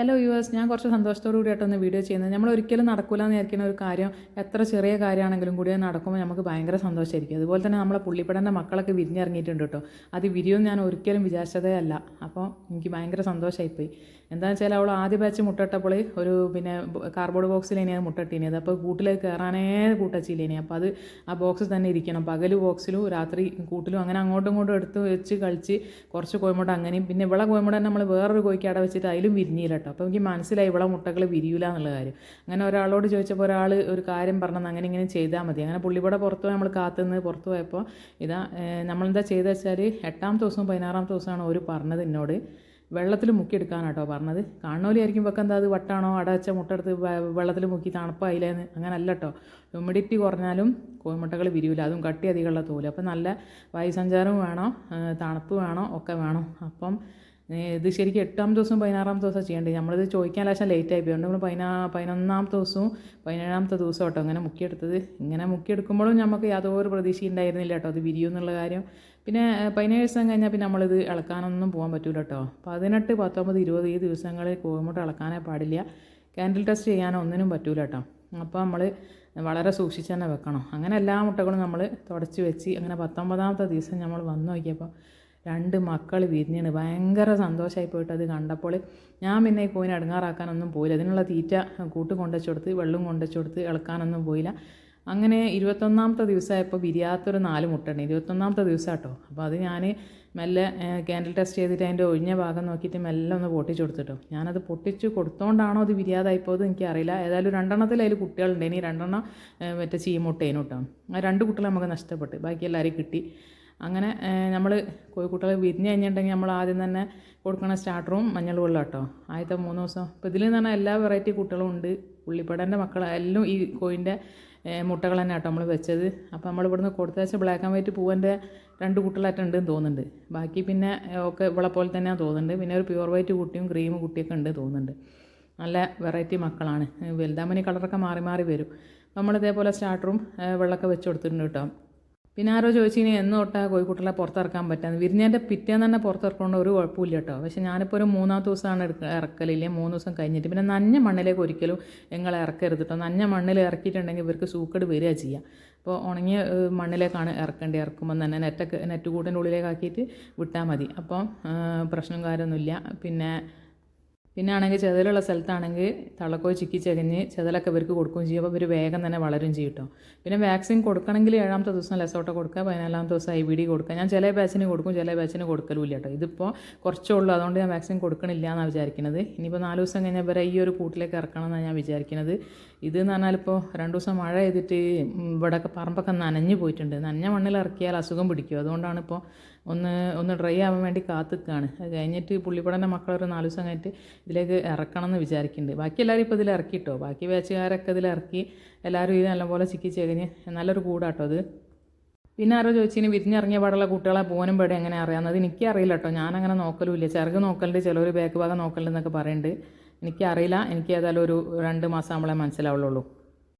Hello yours ഞാൻ കുറച്ച് സന്തോഷത്തോടു കൂടിയിട്ടൊന്ന് വീഡിയോ ചെയ്യുന്നത്. നമ്മൾ ഒരിക്കലും നടക്കില്ല എന്ന് വിചാരിക്കുന്ന ഒരു കാര്യം എത്ര ചെറിയ കാര്യമാണെങ്കിലും കൂടി നടക്കുമ്പോൾ നമുക്ക് ഭയങ്കര സന്തോഷമായിരിക്കും. അതുപോലെ തന്നെ നമ്മളെ പുള്ളിപ്പടന്റെ മക്കളൊക്കെ വിരിഞ്ഞിറങ്ങിയിട്ടുണ്ട് കേട്ടോ. അത് വിരിയും ഞാൻ ഒരിക്കലും വിചാരിച്ചതേ അല്ല. അപ്പോൾ എനിക്ക് ഭയങ്കര സന്തോഷമായിപ്പോയി. എന്താണെന്ന് വെച്ചാൽ അവൾ ആദ്യ ബാച്ച് മുട്ടട്ടപ്പോൾ ഒരു പിന്നെ കാർബോർഡ് ബോക്സിൽ അത് മുട്ടയിട്ടിനത് അപ്പോൾ കൂട്ടിലേക്ക് കയറാനേ കൂട്ടച്ചില്ലേനി. അപ്പോൾ അത് ആ ബോക്സിൽ തന്നെ ഇരിക്കണം. പകൽ ബോക്സിലും രാത്രി കൂട്ടിലും അങ്ങനെ അങ്ങോട്ടും ഇങ്ങോട്ടും എടുത്ത് വെച്ച് കളിച്ച് കുറച്ച് കോയമ്പോട്ട് അങ്ങനെയും. പിന്നെ ഇവളെ തന്നെ നമ്മൾ വേറൊരു കോഴിക്ക് അട വെച്ചിട്ട് അതിലും വിരിഞ്ഞില്ല കേട്ടോ. അപ്പോൾ എനിക്ക് മനസ്സിലായി ഇവിടെ മുട്ടകൾ വിരിയൂല എന്നുള്ള കാര്യം. അങ്ങനെ ഒരാളോട് ചോദിച്ചപ്പോൾ ഒരാൾ ഒരു കാര്യം പറഞ്ഞത് അങ്ങനെ ഇങ്ങനെ ചെയ്താൽ മതി. അങ്ങനെ പുള്ളിവിടെ പുറത്ത് നമ്മൾ കാത്തുനിന്ന് പുറത്ത് പോയപ്പോൾ ഇതാ നമ്മളെന്താ ചെയ്തത് വെച്ചാൽ എട്ടാമത്തെ ദിവസവും പതിനാറാമത്തെ ദിവസമാണ് ഒരു പറഞ്ഞത് എന്നോട്. വെള്ളത്തിൽ മുക്കിയെടുക്കാനാട്ടോ പറഞ്ഞത്. കാണുന്നോലിയായിരിക്കും വെക്കാൻ എന്താ അത് വട്ടാണോ? അടച്ച മുട്ടെടുത്ത് വെള്ളത്തിൽ മുക്കി തണുപ്പായില്ലേന്ന്. അങ്ങനെ അല്ല കേട്ടോ. ഹ്യൂമിഡിറ്റി കുറഞ്ഞാലും കോഴിമുട്ടകൾ വിരിയില്ല അതും കട്ടി അധികമുള്ള തോൽ. അപ്പം നല്ല വായുസഞ്ചാരവും വേണം തണുപ്പ് വേണം ഒക്കെ വേണം. അപ്പം ഇത് ശരിക്കും എട്ടാം ദിവസവും പതിനാറാം ദിവസമാണ് ചെയ്യേണ്ടത്. നമ്മളിത് ചോദിക്കാൻ ലേശം ലേറ്റ് ആയി പോയി നമ്മൾ പതിനാ പതിനൊന്നാമത്തെ ദിവസവും പതിനേഴാമത്തെ ദിവസം കേട്ടോ അങ്ങനെ മുക്കിയെടുത്തത്. ഇങ്ങനെ മുക്കിയെടുക്കുമ്പോഴും നമുക്ക് യാതൊരു പ്രതീക്ഷ ഉണ്ടായിരുന്നില്ല കേട്ടോ. അത് വിരിയും എന്നുള്ള കാര്യം. പിന്നെ പതിനേഴ് ദിവസം കഴിഞ്ഞാൽ പിന്നെ നമ്മളിത് ഇളക്കാനൊന്നും പോകാൻ പറ്റില്ല കേട്ടോ. പതിനെട്ട് പത്തൊമ്പത് ഇരുപത് ഈ ദിവസങ്ങളിൽ കോഴിമുട്ട ഇളക്കാനേ പാടില്ല. കാൻഡിൽ ടെസ്റ്റ് ചെയ്യാനോ ഒന്നിനും പറ്റൂല കേട്ടോ. അപ്പോൾ നമ്മൾ വളരെ സൂക്ഷിച്ച് തന്നെ വെക്കണം. അങ്ങനെ എല്ലാ മുട്ടകളും നമ്മൾ തുടച്ച് വെച്ച് അങ്ങനെ പത്തൊമ്പതാമത്തെ ദിവസം നമ്മൾ വന്നു നോക്കിയപ്പോൾ രണ്ട് മക്കൾ വിരിഞ്ഞാണ്. ഭയങ്കര സന്തോഷമായി പോയിട്ട് അത് കണ്ടപ്പോൾ ഞാൻ പിന്നെ ഈ കോയിനെ അടങ്ങാറാക്കാനൊന്നും പോയില്ല. അതിനുള്ള തീറ്റ കൂട്ട് കൊണ്ടുവച്ച് കൊടുത്ത് വെള്ളം കൊണ്ടുവച്ച് കൊടുത്ത് ഇളക്കാനൊന്നും പോയില്ല. അങ്ങനെ ഇരുപത്തൊന്നാമത്തെ ദിവസമായപ്പോൾ വിരിയാത്തൊരു നാല് മുട്ടുണ്ട് ഇരുപത്തൊന്നാമത്തെ ദിവസം കേട്ടോ അപ്പോൾ അത് ഞാൻ മെല്ലെ ക്യാൻഡിൽ ടെസ്റ്റ് ചെയ്തിട്ട് അതിന്റെ ഒഴിഞ്ഞ ഭാഗം നോക്കിയിട്ട് മെല്ലെ ഒന്ന് പൊട്ടിച്ച് കൊടുത്തിട്ടോ ഞാനത് പൊട്ടിച്ച് കൊടുത്തോണ്ടാണോ അത് വിരിയാതായിപ്പോയത് എനിക്കറിയില്ല. ഏതായാലും രണ്ടെണ്ണത്തിൽ അതിൽ കുട്ടികളുണ്ട്. ഇനി രണ്ടെണ്ണം മറ്റേ ചീമുട്ടേനും കേട്ടോ ആ രണ്ട് കുട്ടികളെ നമുക്ക് നഷ്ടപ്പെട്ട്. ബാക്കി എല്ലാവരെയും കിട്ടി. അങ്ങനെ നമ്മൾ കോഴിക്കുട്ടികൾ വിരിഞ്ഞ് കഴിഞ്ഞിട്ടുണ്ടെങ്കിൽ നമ്മൾ ആദ്യം തന്നെ കൊടുക്കണ സ്റ്റാർട്ടറും മഞ്ഞൾ വെള്ളം കേട്ടോ. ആദ്യത്തെ മൂന്ന് ദിവസം. ഇപ്പോൾ ഇതിൽ പറഞ്ഞാൽ എല്ലാ വെറൈറ്റി കുട്ടികളും ഉണ്ട്. ഉള്ളിപ്പടന്റെ മക്കൾ എല്ലാം ഈ കോഴിന്റെ മുട്ടകൾ തന്നെ കേട്ടോ നമ്മൾ വെച്ചത്. അപ്പോൾ നമ്മൾ ഇവിടുന്ന് കൊടുത്തയച്ച ബ്ലാക്ക് ആൻഡ് വൈറ്റ് പൂവന്റെ രണ്ട് കുട്ടികളായിട്ട് ഉണ്ടെന്ന് തോന്നുന്നുണ്ട്. ബാക്കി പിന്നെ ഒക്കെ ഇവിടെ പോലെ തന്നെയാണ് തോന്നുന്നുണ്ട്. പിന്നെ ഒരു പ്യുവർ വൈറ്റ് കുട്ടിയും ക്രീം കുട്ടിയൊക്കെ ഉണ്ട് തോന്നുന്നുണ്ട്. നല്ല വെറൈറ്റി മക്കളാണ്. വലുതാമനി കളറൊക്കെ മാറി മാറി വരും. നമ്മൾ ഇതേപോലെ സ്റ്റാർട്ടറും വെള്ളമൊക്കെ വെച്ച് കൊടുത്തിട്ടുണ്ട് കേട്ടോ. പിന്നെ ആരോ ചോദിച്ചു ഇനി എന്ന് തൊട്ടാ കോഴിക്കുട്ടികളെ പുറത്തിറക്കാൻ പറ്റാന്ന്. വിരിഞ്ഞതിന്റെ പിറ്റേന്ന് തന്നെ പുറത്തിറക്കൊണ്ട് ഒരു കുഴപ്പമില്ല കേട്ടോ. പക്ഷെ ഞാനിപ്പോൾ ഒരു മൂന്നാമത്തെ ദിവസമാണ് ഇറക്കലില്ലേ? മൂന്ന് ദിവസം കഴിഞ്ഞിട്ട് പിന്നെ നഞ്ഞ മണ്ണിലേക്ക് ഒരിക്കലും നിങ്ങൾ ഇറക്കരുത് കേട്ടോ. നഞ്ഞ മണ്ണിൽ ഇറക്കിയിട്ടുണ്ടെങ്കിൽ ഇവർക്ക് സൂക്കട് വരിക ചെയ്യുക അപ്പോൾ ഉണങ്ങിയ മണ്ണിലേക്കാണ് ഇറക്കേണ്ടി ഇറക്കുമ്പോൾ തന്നെ നെറ്റൊക്കെ നെറ്റ് കൂട്ടിന്റെ ഉള്ളിലേക്കാക്കിയിട്ട് വിട്ടാൽ മതി. അപ്പം പ്രശ്നം കാര്യമൊന്നുമില്ല. പിന്നെ പിന്നെ ആണെങ്കിൽ ചെതലുള്ള സ്ഥലത്താണെങ്കിൽ തളക്കോ ചിക്കി ചകഞ്ഞ് ചെതലൊക്കെ ഇവർക്ക് കൊടുക്കുകയും ചെയ്യും. അപ്പോൾ ഇവർ വേഗം തന്നെ വളരും ചെയ്യും കേട്ടോ. പിന്നെ വാക്സിൻ കൊടുക്കണമെങ്കിൽ ഏഴാമത്തെ ദിവസം ലെസോട്ട കൊടുക്കുക പതിനാലാമത്തെ ദിവസം ഐ ബി ഡി കൊടുക്കുക. ഞാൻ ചില ബാച്ചിന് കൊടുക്കും ചില ബാച്ചിന് കൊടുക്കലുമില്ല കേട്ടോ. ഇതിപ്പോൾ കുറച്ചേ ഉള്ളൂ. അതുകൊണ്ട് ഞാൻ വാക്സിൻ കൊടുക്കണില്ല എന്നാണ് വിചാരിക്കുന്നത്. ഇനിയിപ്പോൾ നാല് ദിവസം കഴിഞ്ഞാൽ ഇവരെ ഈ ഒരു കൂട്ടിലേക്ക് ഇറക്കണം എന്നാണ് ഞാൻ വിചാരിക്കുന്നത്. എന്ന് പറഞ്ഞാൽ ഇപ്പോൾ രണ്ട് ദിവസം മഴ ചെയ്തിട്ട് ഇവിടെയൊക്കെ പറമ്പൊക്കെ നനഞ്ഞു പോയിട്ടുണ്ട്. നനഞ്ഞ മണ്ണിൽ ഇറക്കിയാൽ അസുഖം പിടിക്കും. അതുകൊണ്ടാണ് ഇപ്പോൾ ഒന്ന് ഒന്ന് ഡ്രൈ ആവാൻ വേണ്ടി കാത്തുക്കാണ്. അത് കഴിഞ്ഞിട്ട് പുള്ളിപ്പടന്റെ മക്കളൊരു നാല് ദിവസം കഴിഞ്ഞിട്ട് ഇതിലേക്ക് ഇറക്കണം എന്ന് വിചാരിക്കുന്നുണ്ട്. ബാക്കി എല്ലാവരും ഇപ്പോൾ ഇതിൽ ഇറക്കിട്ടോ? ബാക്കി ബാച്ചുകാരൊക്കെ ഇതിൽ ഇറക്കി എല്ലാവരും ഇത് നല്ലപോലെ ചിക്കി കഴിഞ്ഞ് നല്ലൊരു കൂടാട്ടോ അത്. പിന്നെ ആരോ ചോദിച്ചിന് വിരിഞ്ഞിറങ്ങിയ പാടുള്ള കുട്ടികളെ പോകാനും പേടെ എങ്ങനെ അറിയാവുന്നത് എനിക്കറിയില്ല കേട്ടോ. ഞാനങ്ങനെ നോക്കലുമില്ല. ചിറക് നോക്കലുണ്ട് ചിലർ ബാക്ക് ഭാഗം നോക്കലുണ്ടെന്നൊക്കെ പറയുന്നുണ്ട്. എനിക്കറിയില്ല എനിക്ക് ഏതായാലും ഒരു രണ്ട് മാസം നമ്മളെ മനസ്സിലാവുള്ളൂ.